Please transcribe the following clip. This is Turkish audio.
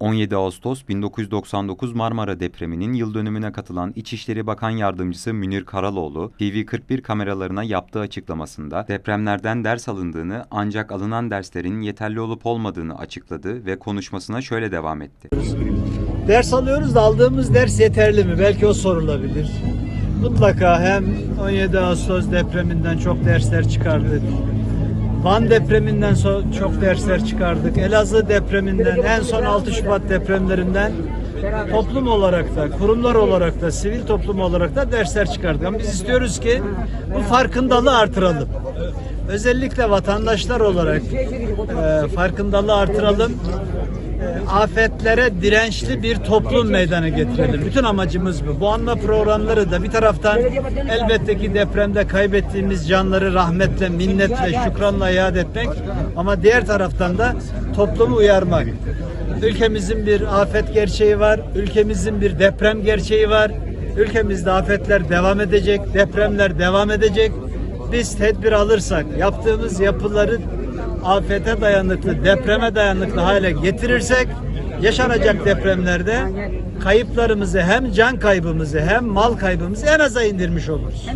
17 Ağustos 1999 Marmara depreminin yıl dönümüne katılan İçişleri Bakan Yardımcısı Münir Karaloğlu, TV41 kameralarına yaptığı açıklamasında depremlerden ders alındığını ancak alınan derslerin yeterli olup olmadığını açıkladı ve konuşmasına şöyle devam etti. Ders alıyoruz da aldığımız ders yeterli mi? Belki o sorulabilir. Mutlaka hem 17 Ağustos depreminden çok dersler çıkardık. Van depreminden so- çok dersler çıkardık. Elazığ depreminden, en son 6 Şubat depremlerinden toplum olarak da, kurumlar olarak da, sivil toplum olarak da dersler çıkardık. Ama biz istiyoruz ki bu farkındalığı artıralım. Özellikle vatandaşlar olarak e, farkındalığı artıralım afetlere dirençli bir toplum meydana getirelim. Bütün amacımız bu. Bu anma programları da bir taraftan elbette ki depremde kaybettiğimiz canları rahmetle, minnetle, şükranla iade etmek ama diğer taraftan da toplumu uyarmak. Ülkemizin bir afet gerçeği var, ülkemizin bir deprem gerçeği var. Ülkemizde afetler devam edecek, depremler devam edecek. Biz tedbir alırsak, yaptığımız yapıları afete dayanıklı, depreme dayanıklı hale getirirsek yaşanacak depremlerde kayıplarımızı hem can kaybımızı hem mal kaybımızı en aza indirmiş oluruz.